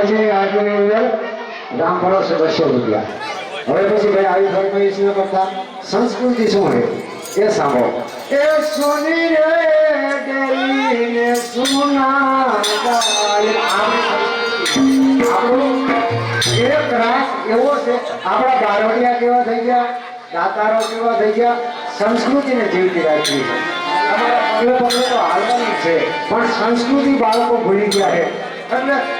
માતાજી આજની અંદર. રામ ભરોસે બસો રૂપિયા હવે પછી ભાઈ આવી ફરમાઈશ કરતા સંસ્કૃતિ શું છે એ સાંભળો. એ સુની રે ડેરીને સુના. આપણી આપણું એક રાસ એવો છે આપણા બારવડિયા કેવા થઈ ગયા દાતારો કેવા થઈ ગયા સંસ્કૃતિને જીવતી રાખવી છે અમારા પગલે પગલે તો હાલવાની છે પણ સંસ્કૃતિ બાળકો ભૂલી ગયા છે. એટલે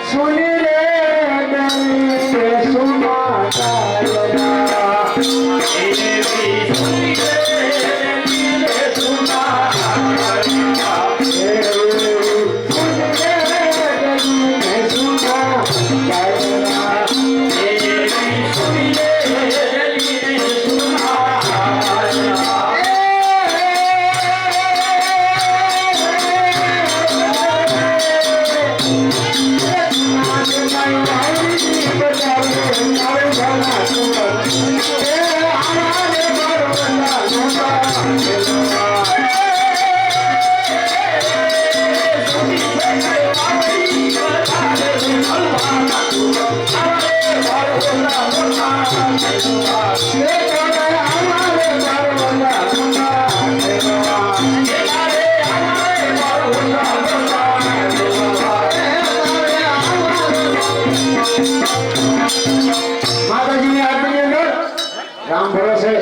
રામ ભરોસે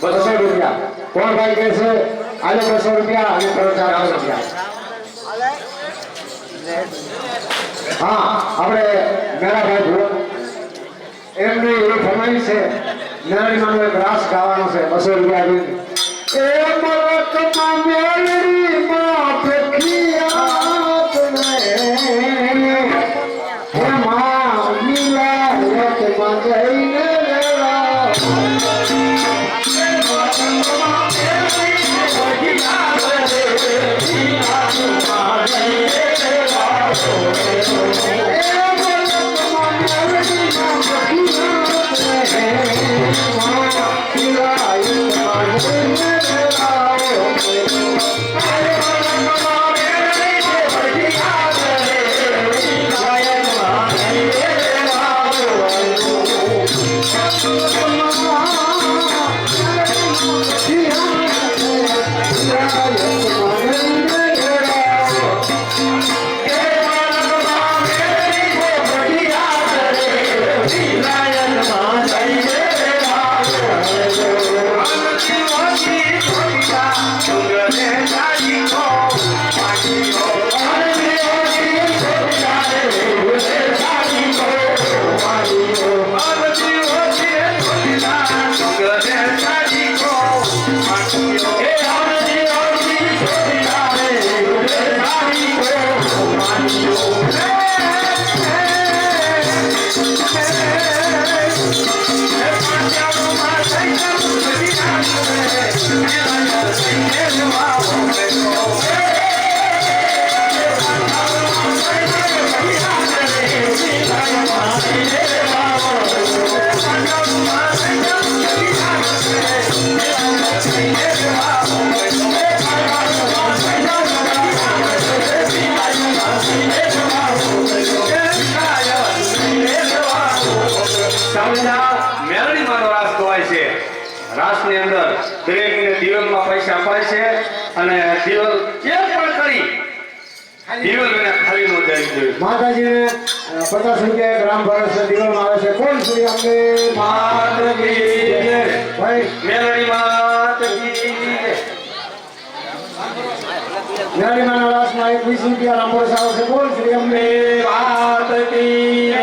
બસો રૂપિયા. કોણ ભાઈ કહે છે, આજે બસો રૂપિયા અને ત્રણ રૂપિયા હા, આપણે મેરાભાઈ એમની એ ફરમાઈ છે. મેરડીમાંનો એક રાસ ગાવાનો છે બસો રૂપિયા દરેકને દિવેલમાં પૈસા અપાય છે અને દિવેલ જે પણ કરી દિવેલ વિના ખાલી ન જાય જોઈએ માતાજીને પચાસ રૂપિયા ગ્રામ રામ ભરોસે દિવસમાં આવે છે. કોણ શ્રી અંબે માત કી જય. ભાઈ. મેલડી માત કી જય. મેરડીમાંના રાસમાં એકવીસ રૂપિયા રામ ભરોસે આવે છે. કોણ શ્રી અંબે માત કી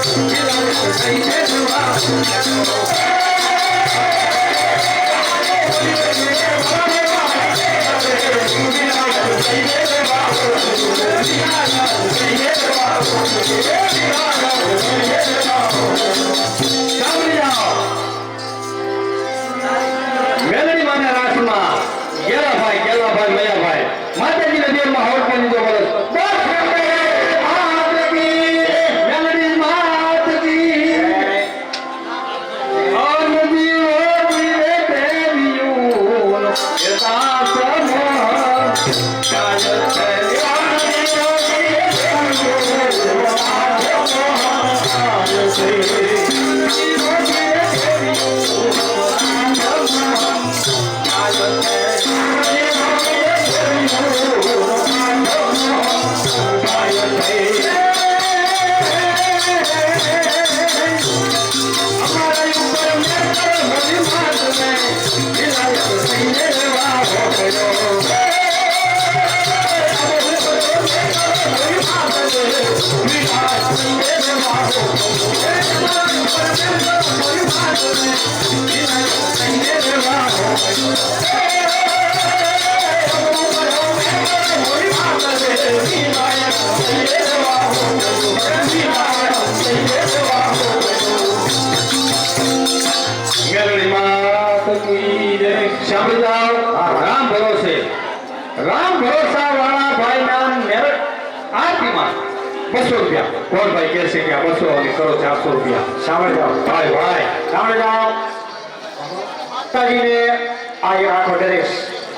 Thank you. Thank you. બસો રૂપિયા. કોણ ભાઈ કે છે કે આ બસો અને કરો ચારસો રૂપિયા? સામે જાઓ ભાઈ ભાઈ. સામે જાઓ માતાજીને આ એક આખો ડ્રેસ.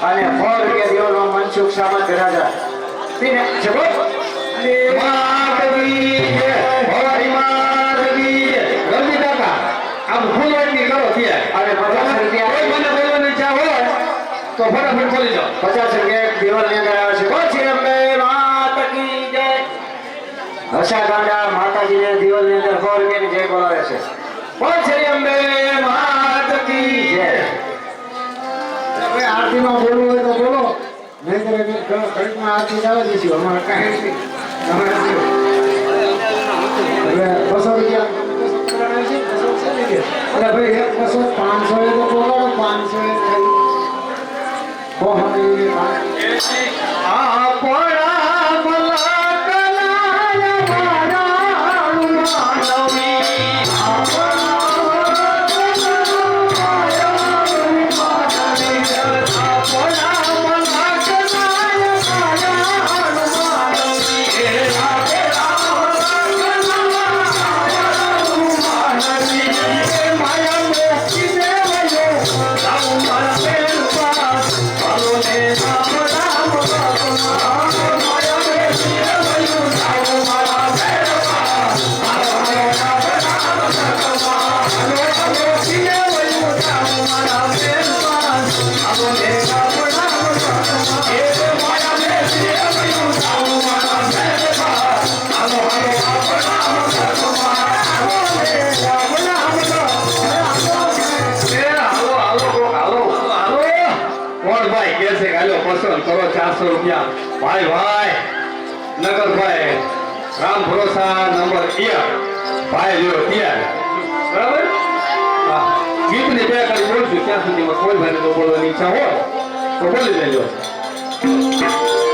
અને ફળ કે દેવાનો મનસુખ સામંત રાજા પીને છે અને માત કી જય. ભવાની માત કી જય. રણજીત કાકા, આમ ફૂલ વાટકી કરો ત્યાં. અને પચાસ રૂપિયા કોઈ મને બોલવાની ઈચ્છા હોય તો ફટાફટ બોલી જાઓ પચાસ રૂપિયા દિવાલની અંદર આવે છે. કી જય હસા માતાજી માતાજીને દિવાલની અંદર સો રૂપિયાની જય બોલાવે છે. બોલ શ્રી અંબે માત કી જય. હવે આરતીમાં બોલવું હોય તો બોલો. નહીં તો ઘડીકમાં આરતી જવા દઈશું અમારે કાંઈ હવે બસો રૂપિયા. ભાઈ, એક બસો પાંચસો એ તો બોલાવો, પાંચસો એ થઈ. કોહની પાંચ ચારસો રૂપિયા. ભાઈ ભાઈ, નગરભાઈ, રામ ભરોસા નંબર એક ભાઈ લ્યો બરાબર? હા. ગીતની બે કરી બોલશું, ત્યાં સુધીમાં કોઈ ભાઈને તો બોલવાની ઈચ્છા હોય, તો બોલી દેજો.